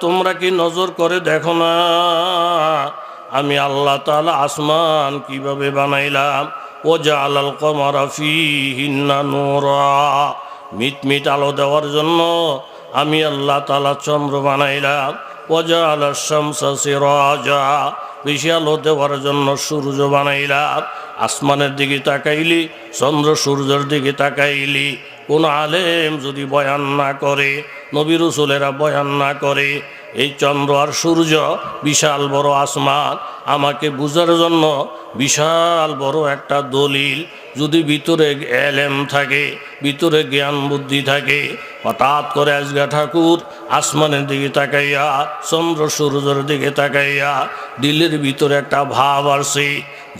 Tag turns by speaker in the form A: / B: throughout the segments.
A: তোমরা কি নজর করে দেখো না? আমি আল্লাহ তালা আসমান কীভাবে বানাইলাম? ও যা আলাল কমারাফি হিন্না নোরা। মিটমিট আলো দেওয়ার জন্য আমি আল্লাহ তালা চন্দ্র বানাইলাম। ও যা আলাল শামসা সিরাজা। বেশি আলো দেওয়ার জন্য সূর্য বানাইলাম। আসমানের দিকে তাকাইলি, চন্দ্র সূর্যের দিকে তাকাইলি। কোন আলেম যদি বয়ান না করে নবী রসুলেরা বয়ান না করে, এই চন্দ্র আর সূর্য বিশাল বড় আসমান, আমাকে বুঝার জন্য বিশাল বড় একটা দলিল। যদি ভিতরে এলেম থাকে, ভিতরে জ্ঞান বুদ্ধি থাকে, হঠাৎ করে আজগা ঠাকুর আসমানের দিকে তাকাইয়া, চন্দ্র সূর্যের দিকে তাকাইয়া, দিলের ভিতরে একটা ভাব আসে।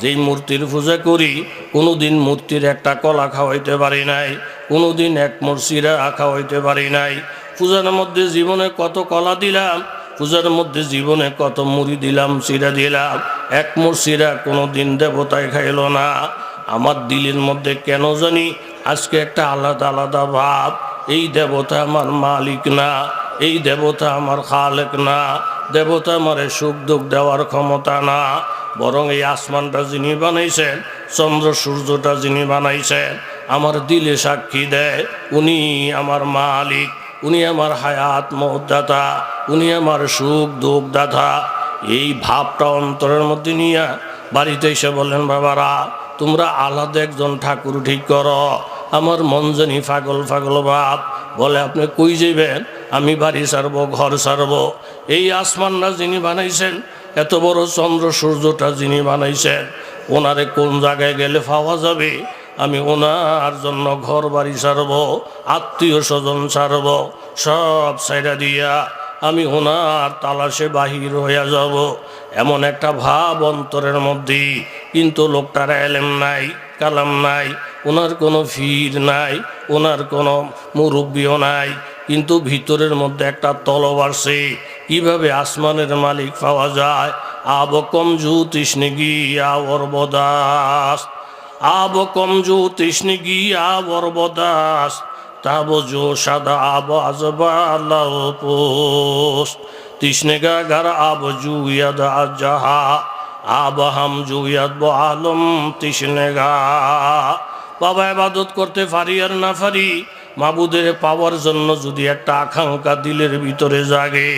A: যেই মূর্তির পূজা করি, কোনোদিন মূর্তির একটা কলা খাওয়াইতে পারি নাই, কোনোদিন এক মর্সিরা খাওয়াইতে পারি নাই পূজার মধ্যে জীবনে কত কলা দিলাম, পূজার মধ্যে জীবনে কত মুড়ি দিলাম চিরা দিলাম। এক মর্সিরা কোনো দিন দেবতায় খাইল না। আমার দিলের মধ্যে কেন জানি আজকে একটা আলাদা আলাদা ভাব। এই দেবতা আমার মালিক না, এই দেবতা আমার খালেক না। দেবতা আমারে সুখ দুঃখ দেওয়ার ক্ষমতা না। বরং এই আসমানটা যিনি বানাইছেন, চন্দ্র সূর্যটা যিনি বানাইছেন, আমার দিলে সাক্ষী দেয়, উনি আমার মালিক। উনি আমার হায়াত মহদাতা উনি আমার সুখ দুঃখ দাতা। এই ভাবটা অন্তরের মধ্যে নিয়ে বাড়িতে এসে বললেন, বাবারা, তোমরা আলাদা একজন ঠাকুর ঠিক করো। আমার মন জানি পাগল ফাগল ভাব বলে, আপনি কই যাইবেন? আমি বাড়ি সারবো ঘর সারবো এই আসমানটা যিনি বানাইছেন, এত বড় চন্দ্র সূর্যটা যিনি বানাইছেন, ওনারে কোন জায়গায় গেলে পাওয়া যাবে? আমি ওনার জন্য ঘর বাড়ি সারব, আত্মীয় স্বজন সারব, সব সাইডা দিয়া আমি ওনার তালাশে বাহির হইয়া যাব। এমন একটা ভাব অন্তরের মধ্যে কিন্তু লোকটার এলেম নাই, কালাম নাই ওনার কোনো ফির নাই ওনার কোনো মুরব্বীও নাই, কিন্তু ভিতরের মধ্যে একটা তলব আসছে কীভাবে আসমানের মালিক পাওয়া যায়? আব কমজু তৃষ্ণে গিয়া বরবদাস আব কমজু গিয়া বরবদাস তাব জো সাদা আব আজবালাও পোস তৃষ্ণে গা গার আব জু ইয়াদ জাহা আব হাম জুয়াদ ব আলম তৃষ্ণে গা। বাবা এবাদত করতে পারি আর না পারি মাবুদের পাওয়ার জন্য যদি একটা আকাঙ্ক্ষা দিলের ভিতরে জাগে,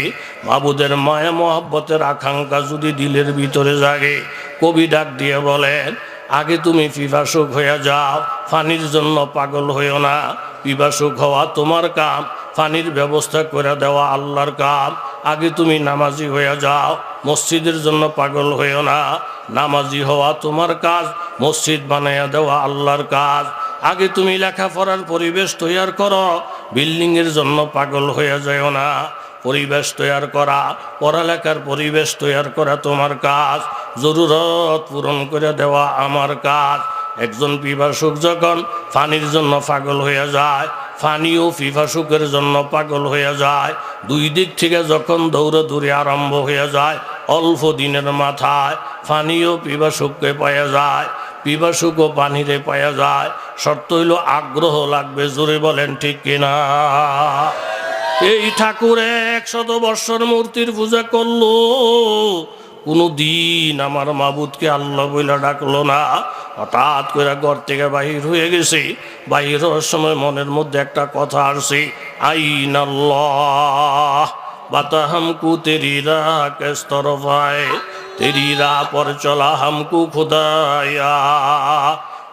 A: মাবুদের মায়া মহাব্বতের আকাঙ্ক্ষা যদি দিলের ভিতরে জাগে, কবি ডাক দিয়ে বলেন আগে তুমি পিপাসুক হয়ে যাও পানির জন্য পাগল হইও না। পিপাসুক হওয়া তোমার কাম পানির ব্যবস্থা করে দেওয়া আল্লাহর কাম। আগে তুমি নামাজি হয়ে যাও, মসজিদের জন্য পাগল হইও না। নামাজি হওয়া তোমার কাজ, মসজিদ বানাইয়া দেওয়া আল্লাহর কাজ। আগে তুমি লেখাপড়ার পরিবেশ তৈয়ার করো, বিল্ডিংয়ের জন্য পাগল হয়ে যাও না। পরিবেশ তৈয়ার করা, পড়ালেখার পরিবেশ তৈয়ার করা তোমার কাজ, জরুরত পূরণ করে দেওয়া আমার কাজ। একজন পিপাসুক যখন পানির জন্য পাগল হয়ে যায় পানিও পিপাসুকের জন্য পাগল হয়ে যায়। দুই দিক থেকে যখন দৌড়াদৌড়ি আরম্ভ হয়ে যায়, অল্প দিনের মাথায় পানিও পিপাসুককে পাওয়া যায় পিপাসুকও পানিরে পাওয়া যায়। শর্ত হইল আগ্রহ লাগবে, জোরে বলেন ঠিক কিনা? এই ঠাকুরে একশত বৎসর মূর্তির পূজা করল। কোনো দিন আমার মাবুদকে আল্লাহ বইলা ডাকলো না। হঠাৎ করে ঘর থেকে বাহির হয়ে গেছে। বাহির হওয়ার সময় মনের মধ্যে একটা কথা আসছে আইন আল্লাহ বাতা হামকু তেরি রাহ কিস তরফ আয়ে তেরি রাহ পর চলা হামকু খুদায়া।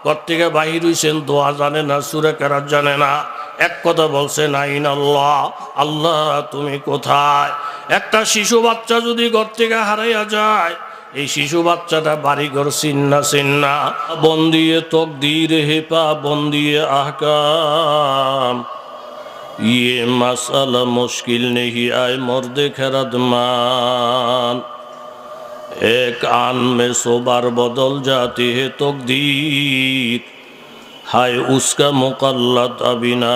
A: ঘর থেকে বাহির হইছেন, দোয়া জানে না সুরে কেরাত জানে না। এক কথা বলছে নাইন আল্লাহ আল্লাহ তুমি কোথায়? একটা শিশু বাচ্চা যদি ঘর থেকে হারাইয়া যায়, এই শিশু বাচ্চাটা বাড়িঘর সিন্না সিন্না, বন্দিয়ে তকদির হেপা বন্দিয়ে আহকাম। ইয়ে মাসালা মুশকিল নেহি, আয় মর্দে খেরাত মান। এক আন মে সোবার বদল জাতি হে তকদির। हाय उसका मुकल्लत अभी ना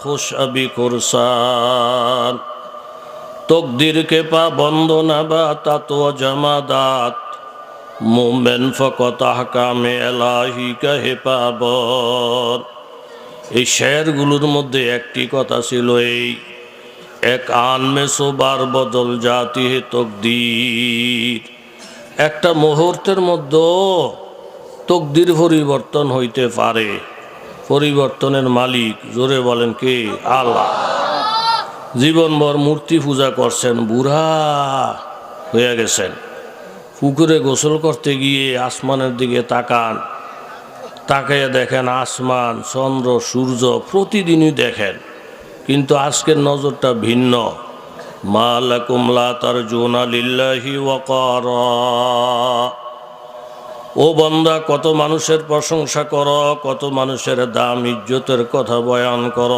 A: खुश अभी कुरसान तकदीर के पाबंद नबा तत्व जमादात मोमेन फकत আহকাম এলাহি কাহে পাবন এই শেরগুলোর মধ্যে একটি কথা ছিল এই এক আন মে সোবার বদল জাতি হে তকদির একটা মুহূর্তের মধ্যে তকদির পরিবর্তন হইতে পারে? পরিবর্তনের মালিক জোরে বলেন কে? আল্লাহ। জীবনভর মূর্তি পূজা করছেন, বুড়া হয়ে গেছেন। পুকুরে গোসল করতে গিয়ে আসমানের দিকে তাকান। তাকাইয়া দেখেন আসমান, চন্দ্র, সূর্য প্রতিদিনই দেখেন। কিন্তু আজকের নজরটা ভিন্ন। মা লাকুমলা তার জোনা লিল্লাহি ওয়াকার ও বন্দা, কত মানুষের প্রশংসা কর, কত মানুষের দাম ইজ্জতের কথা বয়ান কর।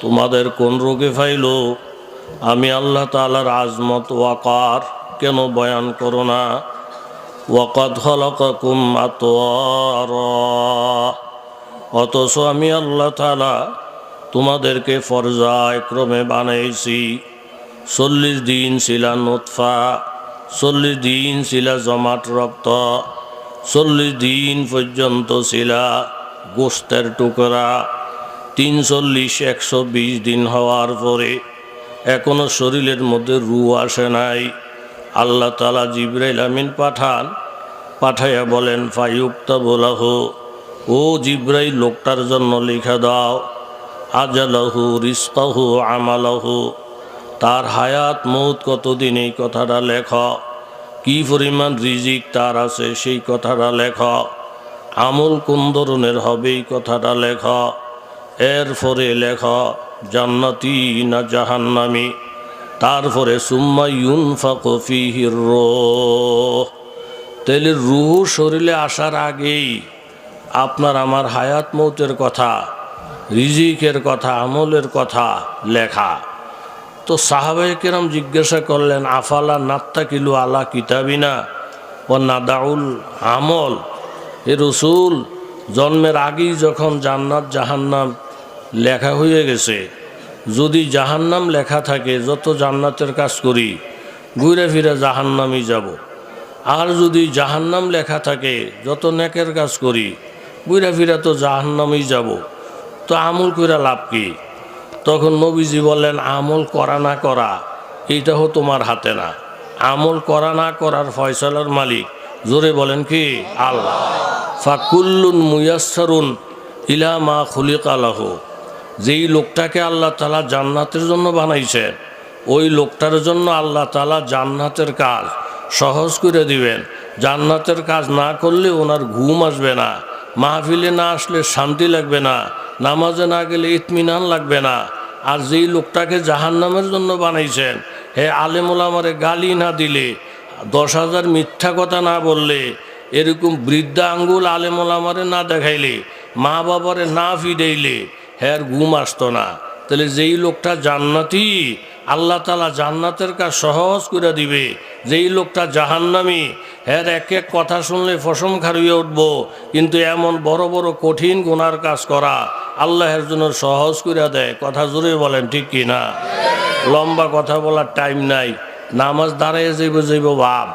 A: তোমাদের কোন রোগে ফাইল? আমি আল্লাহ তালার আজমত ওয়াকার কেন বয়ান করো না? ওয়াকাদ হলকুম অথচ আমি আল্লাহ তালা তোমাদেরকে ফরজায় ক্রমে বানাইছি। চল্লিশ দিন ছিলা নোৎফা চল্লিশ দিন ছিলা জমাট রক্ত, চল্লিশ দিন পর্যন্ত ছিলা গোস্তের টুকরা, তিন চল্লিশ, একশো বিশ দিন হওয়ার পরে এখনও শরীরের মধ্যে রু আসে নাই। আল্লাহ তালা জিব্রাইল আমিন পাঠান, পাঠাইয়া বলেন ফাইউক্তা বলাহ, ও জিব্রাইল, লোকটার জন্য লিখা দাও, আজালাহু রিস্কাহু আমালাহু। তার হায়াত মৌত কতদিন এই কথাটা লেখ। কি পরিমাণ রিজিক তার আছে সেই কথাটা লেখ। আমল কোন ধরনের হবে এই কথাটা লেখ। এরপরে লেখ, জান্নাতি না জাহান্নামি? তারপরে, সুম্মা ইউনফাকু ফিহির রূহ। তাহলে রুহ শরীরে আসার আগেই আপনার আমার হায়াত মৌতের কথা, রিজিকের কথা, আমলের কথা লেখা। তো সাহাবাই কেরাম জিজ্ঞাসা করলেন, আফালা নাত্তা কিলু আলা কিতাবিনা ও নাদাউল আমল? এ রসুল, জন্মের আগেই যখন জান্নাত জাহান্নাম লেখা হয়ে গেছে, যদি জাহান্নাম লেখা থাকে, যত জান্নাতের কাজ করি, ঘুরে ফিরে জাহান্নামই যাব। আর যদি জাহান্নাম লেখা থাকে, যত নেকের কাজ করি, ঘুরে ফিরে তো জাহান্নামই যাব। তো আমল কইরা লাভ কি? তখন নবীজি বললেন, আমল করা না করা এইটাও তোমার হাতে না। আমল করা না করার ফয়সালার মালিক, জোরে বলেন কি? আল্লাহ। ফাকুল্লুন মুয়াসসারুন ইলা মা খুলিক আলাহ যেই লোকটাকে আল্লাহ তালা জান্নাতের জন্য বানাইছে, ওই লোকটার জন্য আল্লাহ তালা জান্নাতের কাজ সহজ করে দিবেন। জান্নাতের কাজ না করলে ওনার ঘুম আসবে না, মাহফিলে না আসলে শান্তি লাগবে না, নামাজে না গেলে ইতমিনান লাগবে না। আর যেই লোকটাকে জাহান নামের জন্য বানাইছেন, হে আলেমুল আমারে গালি না দিলে, দশ হাজার মিথ্যা কথা না বললে, এরকম বৃদ্ধা আঙ্গুল আলেমুল আমারে না দেখাইলে, মা বাবারে না ফিডাইলে হ্যার ঘুম আসতো না। তাহলে যেই লোকটা জান্নাতি আল্লাহ তালা জান্নাতের কাজ সহজ করে দিবে। যেই লোকটা জাহান্নামি হ্যার এক এক কথা শুনলে ফসম খারিয়ে উঠবো। কিন্তু এমন বড় বড় কঠিন গুনার কাজ করা আল্লাহের জন্য সহজ করে দেয়। কথা জোরে বলেন, ঠিক কি না? লম্বা কথা বলার টাইম নাই। নামাজ দাঁড়াইয়ে যাইব যাইব বাপ।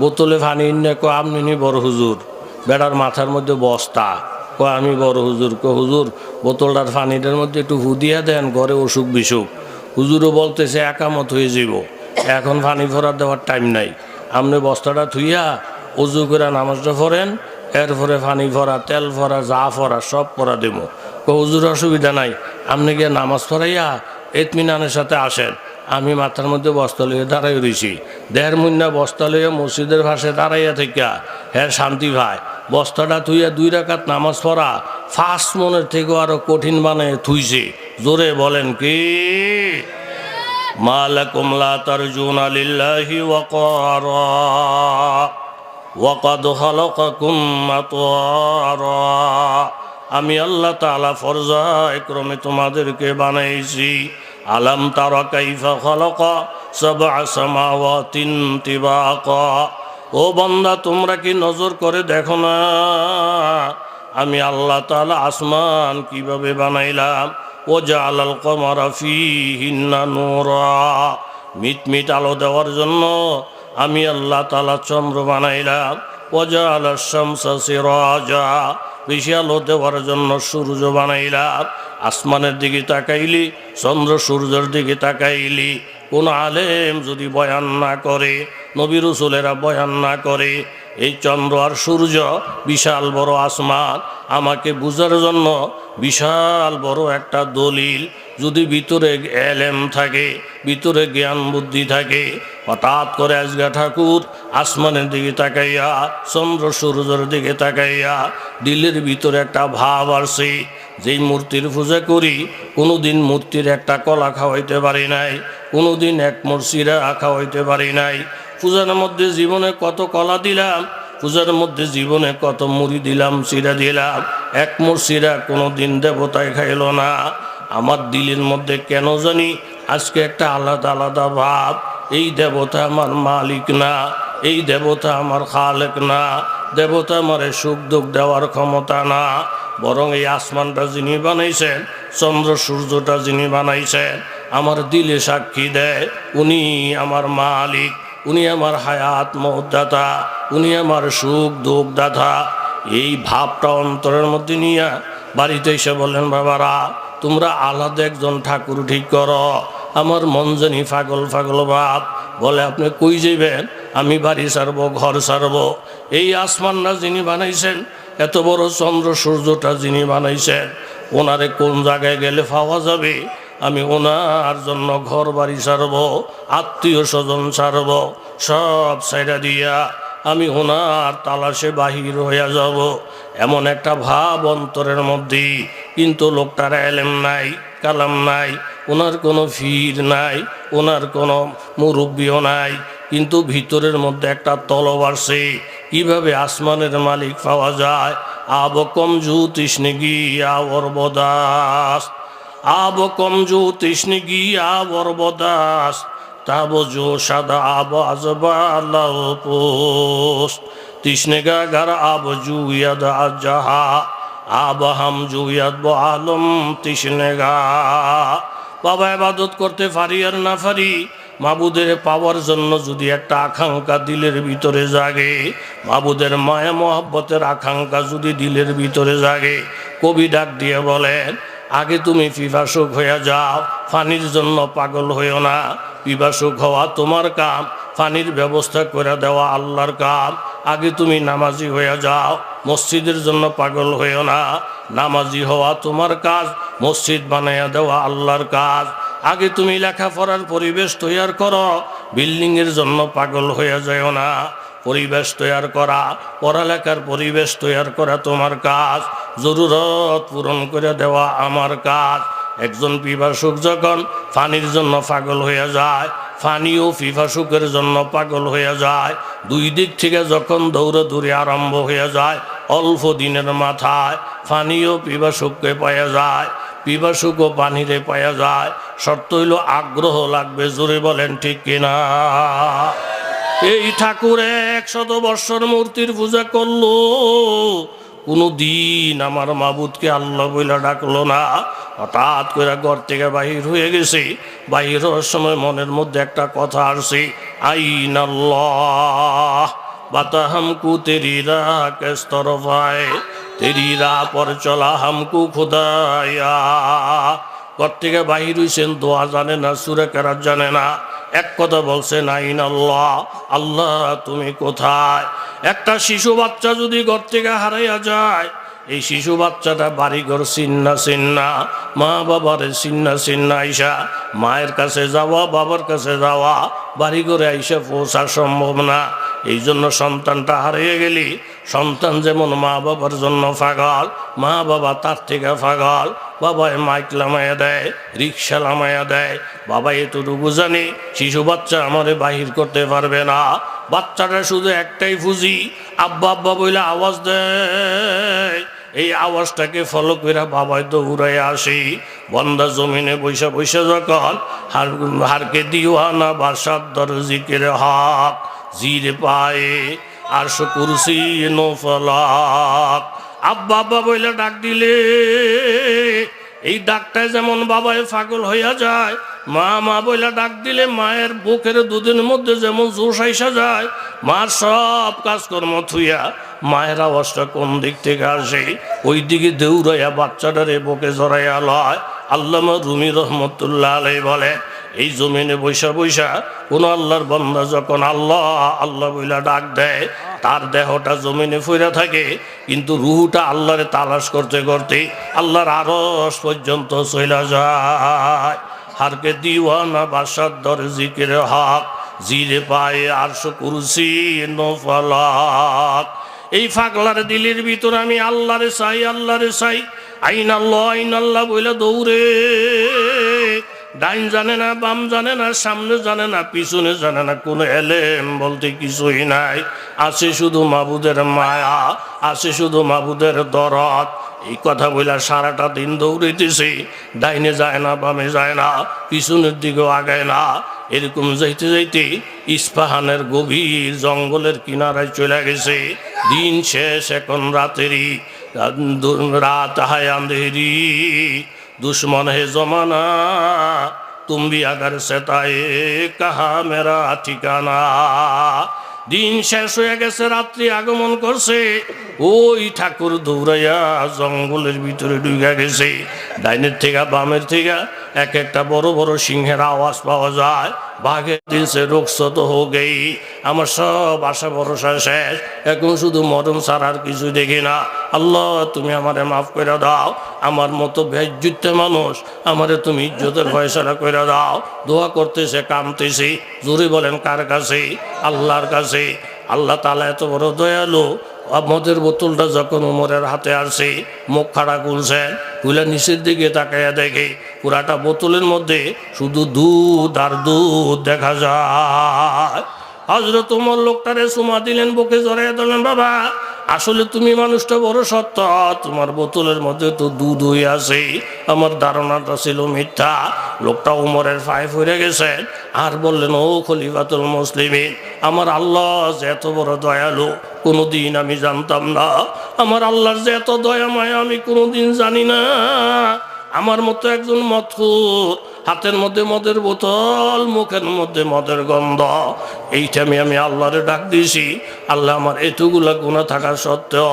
A: বোতলে ফানি নে কো আপনি নি বড় হুজুর? বেড়ার মাথার মধ্যে বস্তা। ক আমি বড় হুজুর। ক হুজুর, বোতলটার ফানিটার মধ্যে একটু হুদিয়া দেন, ঘরে অসুখ বিসুখ হুজুরও বলতেছে, একামত হয়ে যাব এখন পানি ভরার দেওয়ার টাইম নাই। আপনি বস্তাটা থুইয়া উজু করে নামাজটা ফরেন এরপরে পানি ভরা, তেল ভরা, যা ভরা, সব পরা দেবো। হুজুর, অসুবিধা নাই। আপনি গিয়ে নামাজ পড়াইয়া এতমিনানের সাথে আসেন। আমি মাথার মধ্যে বস্তা লইয়া দাঁড়াই রইছি। দেড় মুন্না বস্তা লইয়া মসজিদের ভাষে দাঁড়াইয়া থেকে হ্যাঁ শান্তি ভাই, বস্তাটা থুইয়া দুই রাকাত নামাজ পড়া ফার্স্ট মনের থেকেও আরও কঠিন বানায় থুইছে। জোরে বলেন কি? আমি আল্লাহ তাআলা ফরজা ক্রমে তোমাদেরকে বানাইছি। আলাম তারা কাইফা খালাকা সাবআ সামাওয়াতিন তিবাকা। ও বান্দা, তোমরা কি নজর করে দেখো না? আমি আল্লাহ তাআলা আসমান কীভাবে বানাইলাম? ও জালাল কমার ফিহিন্না নূরা মিট মিট আলো দেওয়ার জন্য আমি আল্লাহ তাআলা চন্দ্র বানাইলাম। ও জালাল শামসা সিরাজা বেশি আলো দেওয়ার জন্য সূর্য বানাইলাম। আসমানের দিকে তাকাইলি, চন্দ্র সূর্যের দিকে তাকাইলি। কোন আলেম যদি বয়ান না করে, নবী রসুলেরা বয়ান না করে এই চন্দ্র আর সূর্য বিশাল বড় আসমান, আমাকে বুঝার জন্য বিশাল বড় একটা দলিল। যদি ভিতরে এলেম থাকে, ভিতরে জ্ঞান বুদ্ধি থাকে, হঠাৎ করে আজগা ঠাকুর আসমানের দিকে তাকাইয়া, চন্দ্র সূর্যের দিকে তাকাইয়া, দিলের ভিতরে একটা ভাব আসছে। যেই মূর্তির পূজা করি, কোনোদিন মূর্তির একটা কলা খাওয়াইতে পারি নাই, কোনোদিন এক মূর্চিরা খাওয়াইতে পারি নাই। পূজার মধ্যে জীবনে কত কলা দিলাম, পূজার মধ্যে জীবনে কত মুড়ি দিলাম চিরা দিলাম। এক মুড়চিরা কোনো দিন দেবতায় খাইল না। আমার দিলের মধ্যে কেন জানি আজকে একটা আলাদা আলাদা ভাব। এই দেবতা আমার মালিক না, এই দেবতা আমার খালেক না। দেবতা আমারে সুখ দুঃখ দেওয়ার ক্ষমতা না। বরং এই আসমানটা যিনি বানাইছেন, চন্দ্র সূর্যটা যিনি বানাইছেন, আমার দিলে সাক্ষী দেয়, উনি আমার মালিক। উনি আমার হায়াত মহদাতা উনি আমার সুখ দুঃখ দাতা। এই ভাবটা অন্তরের মধ্যে নিয়ে বাড়িতে এসে বললেন, বাবারা, তোমরা আলাদা একজন ঠাকুর ঠিক করো। আমার মন জানি ফাগল ফাগল ভাব। বলে, আপনি কই যাইবেন? আমি বাড়ি সারবো ঘর সারবো এই আসমানটা যিনি বানাইছেন, এত বড় চন্দ্র সূর্যটা যিনি বানাইছেন, ওনারে কোন জায়গায় গেলে পাওয়া যাবে? আমি ওনার জন্য ঘর বাড়ি সারব, আত্মীয় স্বজন সারব, সব সাইডা দিয়া আমি ওনার তালাশে বাহির হইয়া যাব। এমন একটা ভাব অন্তরের মধ্যে, কিন্তু লোকটার এলেম নাই, কালাম নাই, ওনার কোনো ফির নাই, ওনার কোনো মুরব্বীও নাই, কিন্তু ভিতরের মধ্যে একটা তলব আসে, কীভাবে আসমানের মালিক পাওয়া যায়? আব কমজু তৃষ্ণগি আবরবদাস আব কমজু তৃষ্ণগি আবরবদাস তাব জো সাদা আব আজবাল্লাহ পোস্ট তৃষ্ণগা গার আব জু ইয়াদ জাহা আব হাম জু ইয়াদ আলম তৃষ্ণগা বাবা ইবাদত করতে পারি আর না পারি মাবুদের পাওয়ার জন্য যদি একটা আকাঙ্ক্ষা দিলের ভিতরে জাগে, মাবুদের মায়া মহাব্বতের আকাঙ্ক্ষা যদি দিলের ভিতরে জাগে, কবি ডাক দিয়ে বলেন আগে তুমি পিপাসুক হয়ে যাও পানির জন্য পাগল হইও না। পিপাসুক হওয়া তোমার কাম পানির ব্যবস্থা করে দেওয়া আল্লাহর কাম। আগে তুমি নামাজি হয়ে যাও, মসজিদের জন্য পাগল হইও না। নামাজি হওয়া তোমার কাজ, মসজিদ বানাইয়া দেওয়া আল্লাহর কাজ। আগে তুমি লেখাপড়ার পরিবেশ তৈয়ার করো, বিল্ডিংয়ের জন্য পাগল হয়ে যাও না। পরিবেশ তৈয়ার করা, পড়ালেখার পরিবেশ তৈয়ার করা তোমার কাজ, জরুরত পূরণ করে দেওয়া আমার কাজ। একজন পিপাসুক যখন ফানির জন্য পাগল হয়ে যায়, ফানিও পিপাসুকের জন্য পাগল হয়ে যায়। দুই দিক থেকে যখন দৌড়াদৌড়ি আরম্ভ হয়ে যায়, অল্প দিনের মাথায় ফানিও পিপাসুককে পাওয়া যায় পিপাসুকও পানিরে পাওয়া যায়। শর্ত হইল, আগ্রহ লাগবে, জোরে বলেন ঠিক কিনা? এই ঠাকুরে একশত বৎসর মূর্তির পূজা করল। কোনো দিন আমার মাবুদকে আল্লাহ বইলা ডাকলো না। হঠাৎ করে ঘর থেকে বাহির হয়ে গেছে। বাহির হওয়ার সময় মনের মধ্যে একটা কথা আসছে আইন আল্লাহ বাতা হামকু তেরি তরফায় তেরি রাহ পর চলা হামকু খুদায়া। ঘর থেকে বাহির হইছেন, দোয়া জানে না, সুরে কেরাত জানে না। এক কথা বলছেন আইন আল্লাহ আল্লাহ, তুমি কোথায়? একটা শিশু বাচ্চা যদি ঘর থেকে হারাইয়া যায়, এই শিশু বাচ্চাটা বাড়িঘর চিন্না চিন্না মা বাবার চিন্না চিন্না আইসা, মায়ের কাছে যাওয়া, বাবার কাছে যাওয়া, বাড়িঘরে আইসা পৌঁছা সম্ভব না। এই জন্য সন্তানটা হারিয়ে গেলি, সন্তান যেমন মা বাবার জন্য ফাগল মা বাবা তার থেকে পাগল, বাবায় মাইক লামাইয়া দেয়, রিক্সা লামাইয়া দেয় বাবা এতটুকু জানি, শিশু বাচ্চা আমাদের বাহির করতে পারবে না। বাচ্চাটা শুধু একটাই ফুজি, আব্বা আব্বা বইলে আওয়াজ দেয়। এই আওয়াজটাকে ফলো করে বাবাই তো উড়াই আসি। বন্দা জমিনে বৈশা বৈশা যখন হার, হারকে দিওয়ানা বাসার দরজিকের হক, জিরে পায়ে আর কুরসি নোফলাক। আব্বা আব্বা বইলে ডাক দিলে এই ডাকটায় যেমন বাবায় পাগল হইয়া যায়, মা মা বইলা ডাক দিলে মায়ের বুকের দুদিনের মধ্যে যেমন জোশ আইসা যায়, মার সব কাজকর্ম থুইয়া মায়ের আওয়াজটা কোন দিক থেকে আসে? ওই দিকে দেউরাইয়া বাচ্চাটারে বুকে জড়াইয়া লয়। আল্লামা রুমি রহমতুল্লাহ আলাই বলে, এই জমিনে বৈশা বৈশা কোন আল্লাহর বন্ধা যখন আল্লাহ আল্লাহ বইলা ডাক দেয় তার দেহটা জমিনে ফিরে থাকে, কিন্তু রুহুটা আল্লাহরে তালাশ করতে করতে আল্লাহর আরস পর্যন্ত চলে যায়। হারকে দিওয়ানা বাসার দর জিকির হক, জিরে পায়ে আরশো কুরসি নফলাক। এই ফাগলার দিলের ভিতর আমি আল্লাহরে চাই আল্লাহরে চাই আইন আল্লাহ আইন আল্লাহ বইলে দৌড়ে। ডাইন জানে না, বাম জানে না, সামনে জানে না, পিছনে জানে না, কোনো এলেম বলতে কিছুই নাই। আছে শুধু মাবুদের মায়া, আছে শুধু মাবুদের দরদ। এই কথা বইলা সারাটা দিন দৌড়াইতেছে, ডাইনে যায় না, বামে যায় না, পিছনের দিকেও আগায় না। এরকম যাইতে যাইতে ইস্পাহানের গভীর জঙ্গলের কিনারায় চলে গেছে। দিন শেষ এখন রাতেরই, রাত হায় আন্ধেরি। दुश्मन है जमाना तुम भी अगर सताए कहा मेरा ठिकाना দিন শেষ হয়ে গেছে রাত্রি আগমন করছে ওই ঠাকুর দৌড়াইয়া জঙ্গলের ভিতরে ঢুকে গেছে ডাইনের থেকে বামের থেকে এক একটা বড় বড় সিংহের আওয়াজ পাওয়া যায়। বাঘের দিনসে রোগসত হো গেই। আমার সব আশা ভরসা শেষ। এখন শুধু মরণ ছাড়া আর কিছু দেখি না। আল্লাহ, তুমি আমারে মাফ করে দাও। আমার মতো বেজ্জুত মানুষ আমারে তুমি ইজ্জতের ফয়সলা করে দাও। দোয়া করতেছে কামতেছি জোরে বলেন, কার কাছে? আল্লাহর কাছে। আল্লাহ তালা এত বড় দয়ালু। মদের বোতলটা যখন উমরের হাতে আসে, মুখ খাড়া করছেন খুলে নিচের দিকে তাকাইয়া দেখে, পুরাটা বোতলের মধ্যে শুধু দুধ আর দুধ দেখা যায়। হজরত তোমার লোকটারে সুমা দিলেন, বুকে জড়াইয়া দিলেন বাবা, আসলে তুমি মানুষটা বড় সত্য। তোমার বোতলের মধ্যে তো দুধ হয়ে আছে। আমার ধারণাটা ছিল মিথ্যা। লোকটা উমরের পায়ে ফিরে গেছেন আর বললেন, ও খলিফাতুল মুসলিমিন, আমার আল্লাহ যে এত বড় দয়ালু, কোনোদিন আমি জানতাম না। আমার আল্লাহর যে এত দয়া মায়া আমি কোনোদিন জানি না। আমার মতো একজন মথুর হাতের মধ্যে মদের বোতল, মুখের মধ্যে মদের গন্ধ। এইটা আমি আমি আল্লাহরে ডাক দিয়েছি, আল্লাহ আমার এতগুলা গুণা থাকা সত্ত্বেও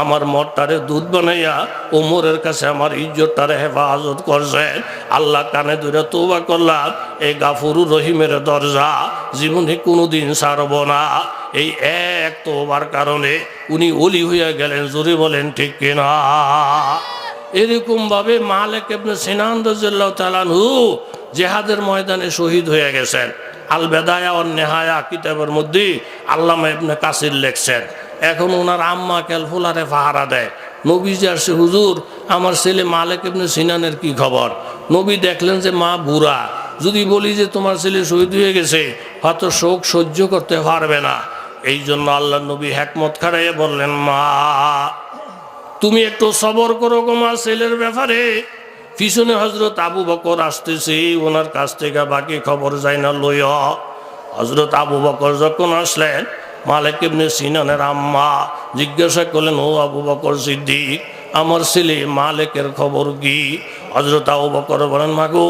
A: আমার মঠটারে দুধ বানাইয়া ওমরের কাছে আমার ইজ্জতটারে হেফাজত করছে। আল্লাহ কানে ধরে তোবা করলাম, এই গাফুরু রহিমের দরজা জীবনে কোনোদিন ছাড়ব না। এই এক তোবার কারণে উনি অলি হইয়া গেলেন, জোরে বলেন ঠিক কিনা? এরকম ভাবে মালেক এবনে সিনান তাআলাহু জেহাদের ময়দানে শহীদ হয়ে গেছেন। আল বেদায়া ও নেহায়া কিতাবের মধ্যে আল্লামা ইবনে কাসির লেখছেন। এখন ওনার আম্মা ক্যালফুলারে পাহারা দেয়। নবীজি আসছে, হুজুর, আমার ছেলে মালেক ইবনে সিনানের কি খবর? নবী দেখলেন যে, মা বুড়া, যদি বলি যে তোমার ছেলে শহীদ হয়ে গেছে, হয়তো শোক সহ্য করতে পারবে না। এই জন্য আল্লাহ নবী হ্যাকমত খাড়াইয়ে বললেন, মা তুমি একটু সবর করো গো মা ছেলের ব্যাপারে। পিছনে হজরত আবু বকর আসতেছে, ওনার কাছ থেকে বাকি খবর যায় না লইয়। হজরত আবু বকর যখন আসলেন, মালিক ইবনে সিনানের আম্মা জিজ্ঞাসা করলেন, ও আবু বকর সিদ্দিক, আমার ছেলে মালিকের খবর কি? হজরত আবু বকর বলেন, মাগু,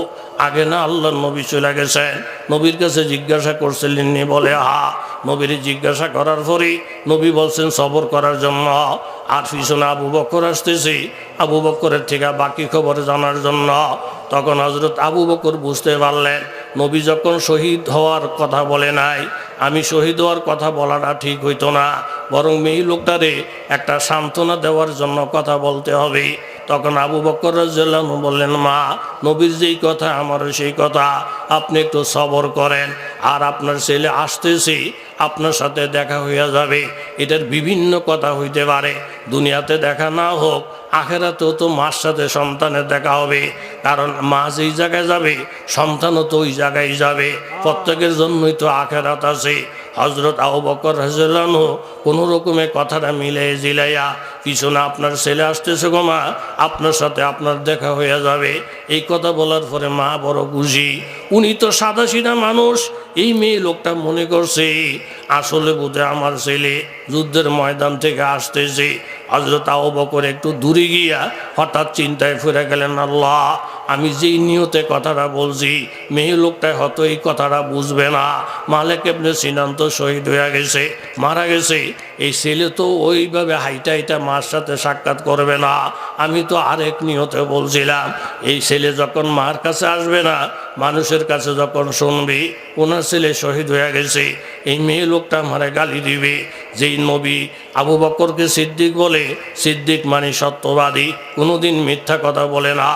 A: আগে না আল্লাহর নবী চলে গেছেন। নবীর কাছে জিজ্ঞাসা করছিলেন বলে হা নবীর জিজ্ঞাসা করার পরে নবী বলছেন, সবর করার জন্য। আর পিছনে আবু বকর আসতেছি। আবু বকরের থেকে বাকি খবর জানার জন্য তখন হজরত আবু বকর বুঝতে পারলেন, নবী যখন শহীদ হওয়ার কথা বলে নাই, আমি শহীদ হওয়ার কথা বলাটা ঠিক হইতো না, বরং মেয়ে লোকটারে একটা সান্ত্বনা দেওয়ার জন্য কথা বলতে হবে। তখন আবু বকর রাজিয়াল্লাহু বললেন, মা, নবীর যেই কথা, আমারও সেই কথা। আপনি একটু সবর করেন। আর আপনার ছেলে আসতেছি, আপনার সাথে দেখা হইয়া যাবে। এটার বিভিন্ন কথা হইতে পারে। দুনিয়াতে দেখা না হোক, আখেরাতেও তো মার সাথে সন্তানের দেখা হবে। কারণ মা যেই জায়গায় যাবে, সন্তানও তো ওই জায়গায় যাবে। প্রত্যেকের জন্যই তো আখেরাত আছে। হজরত আবু বকর হাজলানো কোনো রকমে কথাটা মিলে জিলাইয়া কিছু না আপনার ছেলে আসতেছে গো মা, আপনার সাথে আপনার দেখা হয়ে যাবে। এই কথা বলার পরে মা বড় বুঝি উনি তো সাদা সিধা মানুষ, এই মেয়ে লোকটা মনে করছে, আসলে বোধে আমার ছেলে যুদ্ধের ময়দান থেকে আসতেছে। হজরত আবু বকর একটু দূরে গিয়া হঠাৎ চিন্তায় ফিরে গেলেন, আল্লাহ আমি যেই নিয়তে কথাটা বলছি, মেয়ে লোকটা হয়তো এই কথাটা বুঝবে না। মালেক এমনি সিনান তো শহীদ হয়ে গেছে, মারা গেছে। এই ছেলে তো ওইভাবে হাইটা হাইটা মার সাথে সাক্ষাৎ করবে না। আমি তো আরেক নিয়তে বলছিলাম, এই ছেলে যখন মার কাছে আসবে না, মানুষের কাছে যখন শুনবি, ওনার ছেলে শহীদ হয়ে গেছে, এই মেয়ে লোকটা মারে গালি দিবে। যেই নবী আবু বকরকে সিদ্দিক বলে, সিদ্দিক মানে সত্যবাদী, কোনোদিন মিথ্যা কথা বলে না।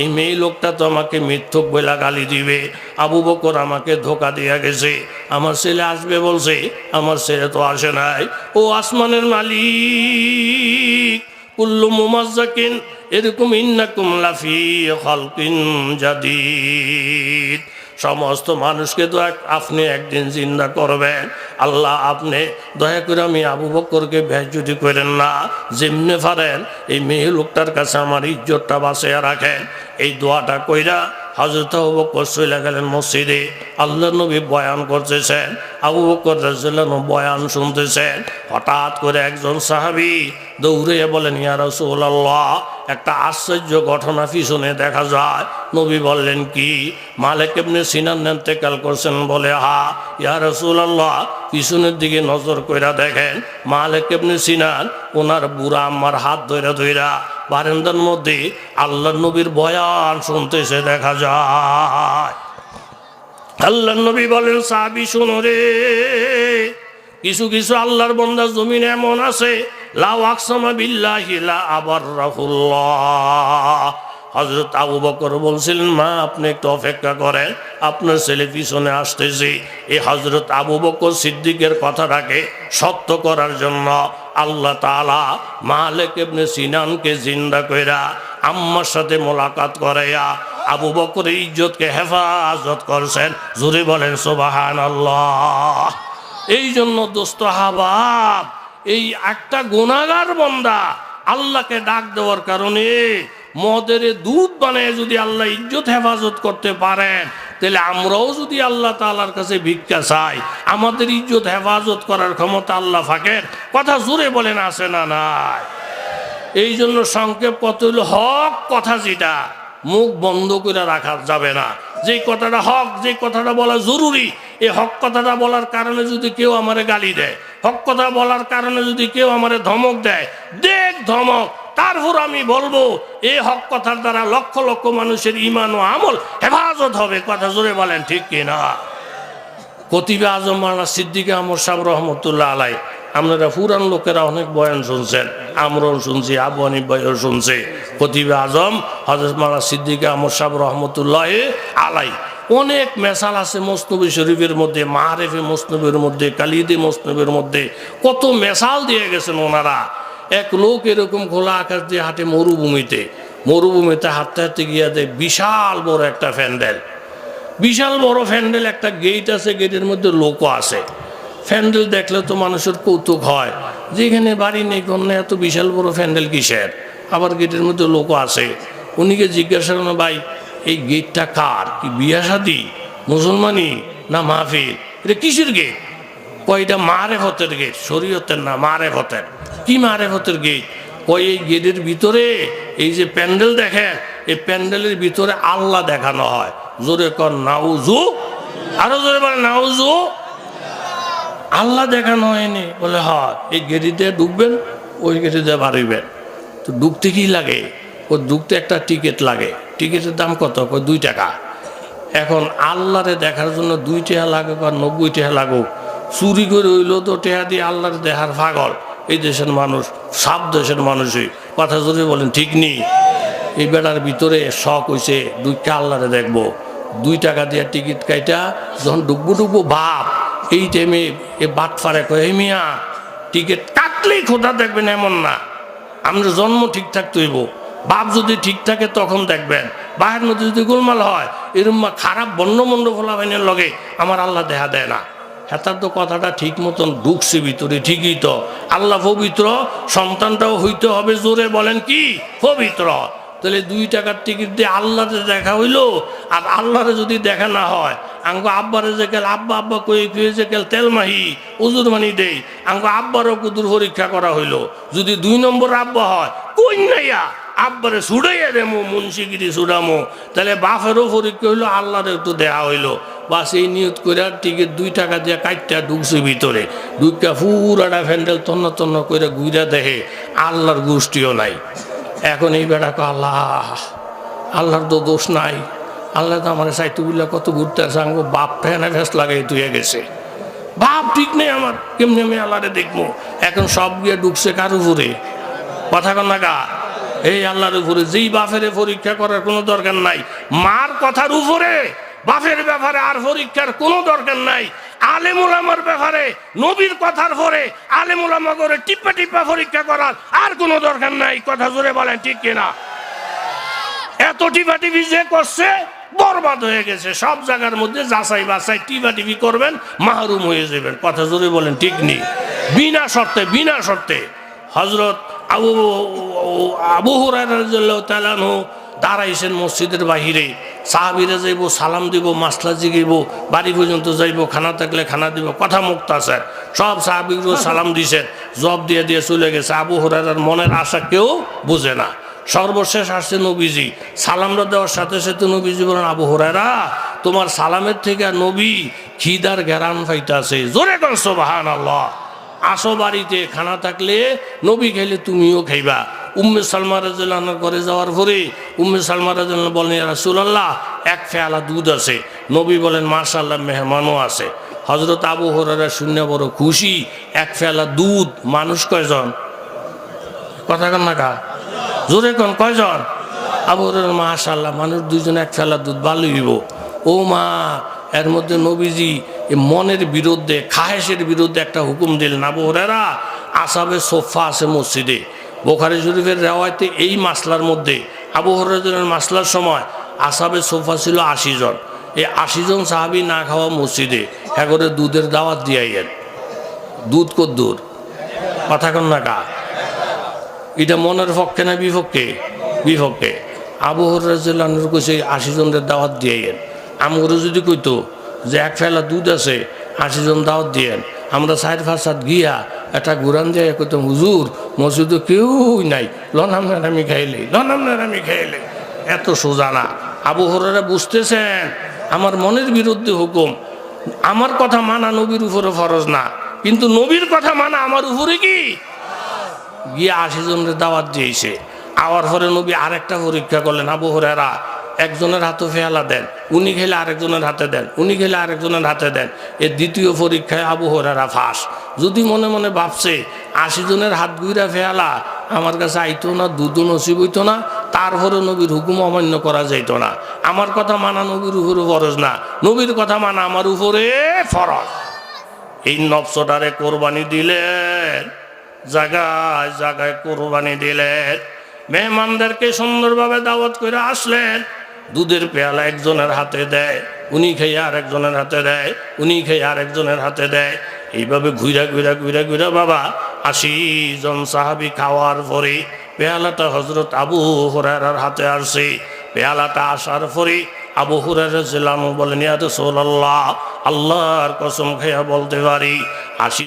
A: এই মেয়ে লোকটা তো আমাকে মিথ্যক বেলা গালি দিবে। আবু বকর আমাকে ধোকা দিয়ে গেছে। আমার ছেলে আসবে বলছে, আমার ছেলে তো আসে নাই। ও আসমানের মালিক, কুল্লু মুমাজ্জাকিন, এরকম ইন্নাকুম লাফি হলকিন জাদিদ। সমস্ত মানুষকে তো আপনি একদিন জিন্দা করবেন। আল্লাহ আপনি দয়া করে আমি আবু বক্করকে যদি করেন না যেমনে পারেন এই মেয়ে লোকটার কাছে আমার ইজ্জতটা বাঁচিয়ে রাখেন। এই দোয়াটা কইরা হজরত আবু বক্কর চলে গেলেন মসজিদে। আল্লাহ নবী বয়ান করতেছেন, আবু বক্কর রাজু বয়ান শুনতেছেন। হঠাৎ করে একজন সাহাবি দৌড়ে বলেন, ইয়া রাসূলুল্লাহ একটা আশ্চর্য ঘটনা পিছনে দেখা যায়। নবী বললেন, কি? মালিক এমনি সিনান নেন্তেকাল করছেন বলে, হা, ইয়া রাসূলুল্লাহ। পিছনের দিকে নজর কইরা দেখেন, মালিক এমনি সিনান ওনার বুড়া আম্মার হাত ধইরা ধইরা বারান্দার মধ্যে আল্লাহ নবীর বয়ান শুনতেছে দেখা যায়। আল্লাহ নবী বলেন, সাহাবি, শুনো রে, কিছু কিছু আল্লাহর বন্দা জমিন এমন আছে লাউ আকসামা বিল্লাহি লা আবার হজরত আবু বকর বলছিলেন, মা, আপনি একটু অপেক্ষা করেন, আপনার এই হজরত আবু বকর সিদ্দিকের কথাটাকে সত্য করার জন্য আল্লাহ তাআলা মালিক ইবনে সিনানকে জিন্দা কইরা আম্মার সাথে মোলাকাত করাইয়া আবু বকরের ইজ্জতকে হেফাজত করছেন। জুড়ে বলেন আল্লাহ এই জন্য দোস্ত হাবাব এই একটা গুণাগার বন্দা আল্লাহকে ডাক দেওয়ার কারণে মদের দুধ বানায় যদি আল্লাহ ইজ্জত, হেফাজত করতে পারেন, তাহলে আমরাও যদি আল্লাহ তালার কাছে ভিক্ষা চাই, আমাদের ইজ্জত, হেফাজত করার ক্ষমতা আল্লাহ ফাঁকের। কথা জোরে বলেন আসে না নাই? এই জন্য সংক্ষেপ কত হইল, হক কথা যেটা, মুখ বন্ধ করে রাখা যাবে না। যে কথাটা হক যে কথাটা বলা জরুরি, এই হক কথাটা বলার কারণে যদি কেউ আমারে গালি দেয় হক কথা বলার কারণে যদি কেউ আমারে ধমক দেয়, দেখ ধমক, তারপর আমি বলব এই হক কথার দ্বারা লক্ষ লক্ষ মানুষের ইমান ও আমল হেফাজত হবে। কথা জোরে বলেন, ঠিক কিনা কতিবে আজম মানা সিদ্দিকে আমর সাহ রহমতুল্লাহ আলাই, আপনারা পুরান লোকেরা অনেক বয়ান শুনছেন আমরাও শুনছি, আবু ভাইও শুনছে। কতিবে আজম হজরত মানা সিদ্দিকে আমর সাহ রহমতুল্লাহ আলাই অনেক মেসাল আছে মসনবী শরীফের মধ্যে, মাহারেফে মসনবের মধ্যে, কালিদে মসনবের মধ্যে। কত মেসাল দিয়ে গেছেন ওনারা। এক লোক এরকম খোলা আকাশ দিয়ে হাঁটে মরুভূমিতে। মরুভূমিতে হাঁটতে হাঁটতে গিয়ে দেয় বিশাল বড় একটা প্যান্ডেল বিশাল বড় প্যান্ডেল একটা গেট আছে, গেটের মধ্যে লোকও আছে। প্যান্ডেল দেখলে তো মানুষের কৌতুক হয়। যেখানে বাড়ি নেই কোনো এত বিশাল বড় প্যান্ডেল কিসের? আবার গেটের মধ্যে লোকও আছে। উনিকে জিজ্ঞাসা করেন ভাই এই গেটটা কার? কি বিয়া শাদি? মুসলমানি না মাহফিল? এটা কিসের গেট? কয়টা মারে হতের গেট। শরীয়তের না মারে হতের কি মারে হতের গেট? কয়, এই গেটের ভিতরে এই যে প্যান্ডেল দেখেন এই প্যান্ডেলের ভিতরে আল্লাহ দেখানো হয়। জোরে কর নাউজু আরও জোরে বলে নাউজু আল্লাহ দেখানো হয়নি। বলে, হয়, এই গেটিতে ঢুকবেন, ওই গেটিতে বাড়িবেন। তো ঢুকতে কি লাগে? ও ঢুকতে একটা টিকিট লাগে। টিকিটের দাম কত? দুই টাকা। এখন আল্লাহরে দেখার জন্য দুই টাকা লাগুক আর নব্বই টাকা লাগুক। চুরি করে হইলেও তো টেহা দিয়ে আল্লাহর দেখার পাগল। এই দেশের মানুষ সব দেশের মানুষই কথা যদি বলেন, ঠিক নেই এই বেড়ার ভিতরে শখ হইছে, দুইটা আল্লাহরে দেখব। দুই টাকা দিয়ে টিকিট কাইটা, যখন ডুববো ডুববো, বাপ, এই টাইমে এ বাট ফারে কয়ে মিয়া টিকিট কাটলেই খোদা দেখবেন এমন না। আমরা জন্ম ঠিকঠাক তৈব বাপ যদি ঠিক থাকে তখন দেখবেন। বাহের মধ্যে যদি গোলমাল হয় এরম খারাপ বন্য মন্ড ফোলা বাইনের লগে আমার আল্লাহ দেখা দেয় না। হেতার তো কথাটা ঠিক মতন ঢুকছে ভিতরে, ঠিকই তো। আল্লাহ পবিত্র, সন্তানটাও হইতে হবে জোরে, বলেন কি? পবিত্র। তাহলে দুই টাকার টিকিট দিয়ে আল্লাহরে দেখা হইল? আর আল্লাহরে যদি দেখা না হয়, আঙ্গো আব্বারে যে গেল আব্বা আব্বা কয়ে, কুয়ে যে গেল তেলমাহি উজুর মানি দেই, আঙ্গো আব্বারও কুদুর পরীক্ষা করা হইল। যদি দুই নম্বর আব্বা হয় কই নাইয়া আব্বারে ছুড়াইয়া দেমো, মুন্সিগিরি ছুড়ামো তাহলে বাপেরও পরীক্ষা হইল? আল্লাহর একটু দেয়া হইল। বাস এই নিয়ত করে টিকিট দুই টাকা দিয়ে কাটটা ঢুকছে ভিতরে। দুইটা পুরাটা ফ্যান্ডেল তন্ন তন্ন করে ঘুরে দেখে আল্লাহর গোষ্ঠীও নাই। এখন এই বেড়াকে আল্লাহ, আল্লাহর তো দোষ নাই। আল্লাহ তো আমার সাইতুগুলা কত ঘুরতে আসে। আঙ্গো বাপ ফ্যানে ভেস লাগাই তুই গেছে। বাপ ঠিক নেই আমার। কেমনি আমি আল্লাহরে দেখব? এখন সব গিয়ে ঢুকছে কার উপরে? কথা কন না গা এই আল্লাহর উপরে যেই বাপের পরীক্ষা করার কোনো দরকার নাই, মার কথার উপরে বাপের ব্যাপারে আর পরীক্ষার কোনো দরকার নাই। আলেমুলামার ব্যাপারে, নবীর কথার পরে আলেমুলামা করে টিপ্পা টিপ্পা পরীক্ষা করার আর কোনো দরকার নাই। কথা জোরে বলেন, ঠিক কিনা এত টিপা টিপি যে করছে, বরবাদ হয়ে গেছে। সব জায়গার মধ্যে যাচাই বাছাই টিপা টিপি করবেন, মাহরুম হয়ে যাবেন। কথা জোরে বলেন, ঠিক নেই বিনা শর্তে বিনা শর্তে। হজরত আবু আবু দাঁড়াইছেন মসজিদের বাহিরে। সাহাবিরে যাইব, সালাম দিব, মাসলা জিগাইব, বাড়ি পর্যন্ত যাইব, খানা থাকলে খানা দিব, কথা মুক্ত আছে। সব সাহাবিগুলো সালাম দিছেন জব দিয়ে দিয়ে চলে গেছে। আবু হুরাইরার মনের আশা কেউ বুঝে না। সর্বশেষ আসছে নবীজি। সালামটা দেওয়ার সাথে সাথে নবীজি বলেন, আবু হরারা তোমার সালামের থেকে নবী খিদার গ্যারান ফাইতাছে। জোরে কর সোবাহান আল্লাহ আসো বাড়িতে, খানা থাকলে নবী খাইলে তুমিও খাইবা। উম্মে সালমা রাজুল্লাহর ঘরে যাওয়ার পরে উম্মে সালমা রাজুল্লাহ বলেন রাসুলাল্লাহ, এক ফেয়ালা দুধ আছে। নবী বলেন মাশাল্লাহ মেহমানও আছে। হজরত আবু হরারা শূন্য বড় খুশি, এক ফেয়ালা দুধ, মানুষ কয়জন? কথা কন না কা? জোরে কন, কয়জন? আবুর মাশাল্লাহ মানুষ দুইজন, এক ফেলা দুধ ভালো হইব। ও মা, এর মধ্যে নবীজি মনের বিরুদ্ধে খাহেসের বিরুদ্ধে একটা হুকুম দিলেন, আবু হরেরা আসাবে সোফা আছে মসজিদে। বোখারি শরীফের রেওয়ায়তে এই মাসলার মধ্যে, আবু হরের মাসলার সময় আসাবে সোফা ছিল আশি জন। এই আশি জন সাহাবি না খাওয়া মসজিদে একরে দুধের দাওয়াত দিয়াইয়েন। দুধ কদ্দুর কথা কন না কা এটা মনের পক্ষে না বিপক্ষে? বিপক্ষে। আবহর রাজুর কইছে, আশি জনের দাওয়াত দিয়েন আমগরে যদি কইতো যে এক ফেলা দুধ আছে আশি জন দাওয়াত দিয়েন, আমরা সাইড ফাঁসাদ গিয়া একটা ঘুরান দিয়ে কইতাম, হুজুর, মসজিদে কেউ নাই, লন আপনার আমি খাইলে লন আপনার আমি খাইলে এত সোজা না। আবু বুঝতেছেন, আমার মনের বিরুদ্ধে হুকুম। আমার কথা মানা নবীর উপরে ফরজ না, কিন্তু নবীর কথা মানা আমার উপরে কি? গিয়ে আশি জনের দাওয়াত দিয়েছে। আওয়ার পরে নবী আরেকটা পরীক্ষা করলেন, আবু হরেরা একজনের হাতে ফেয়ালা দেন, উনি খেলে আরেকজনের হাতে দেন, উনি খেলে আরেকজনের হাতে দেন। এর দ্বিতীয় পরীক্ষায় আবু হরেরা ফাঁস। যদি মনে মনে ভাবছে, আশি জনের হাত গুইরা ফেয়ালা, আমার কাছে আইতো না দুধ নসিব হইতো না তারপরে নবীর হুকুম অমান্য করা যাইত না। আমার কথা মানা নবীর উপরে ফরজ না, নবীর কথা মানা আমার উপরে ফরজ। এই নবসটারে কোরবানি দিলেন জায়গায় জায়গায় কোরবানি দিলেন। মেহমানদেরকে সুন্দরভাবে দাওয়াত করে আসলেন দুধের পেয়ালা একজনের হাতে দেয়, উনি খেয়ে আরেকজনের হাতে দেয়, উনি খেয়ে আরেকজনের হাতে দেয়। এইভাবে ঘুরা ঘুরা ঘুরা ঘুরা বাবা আশি জন সাহাবি খাওয়ার পরে পেয়ালাটা হজরত আবু হরার হাতে আসছে পেয়ালাটা আসার পরে আবু হুরার বলেন, ইয়া রাসূলুল্লাহ, আল্লাহর কসম খেয়া বলতে পারি, আশি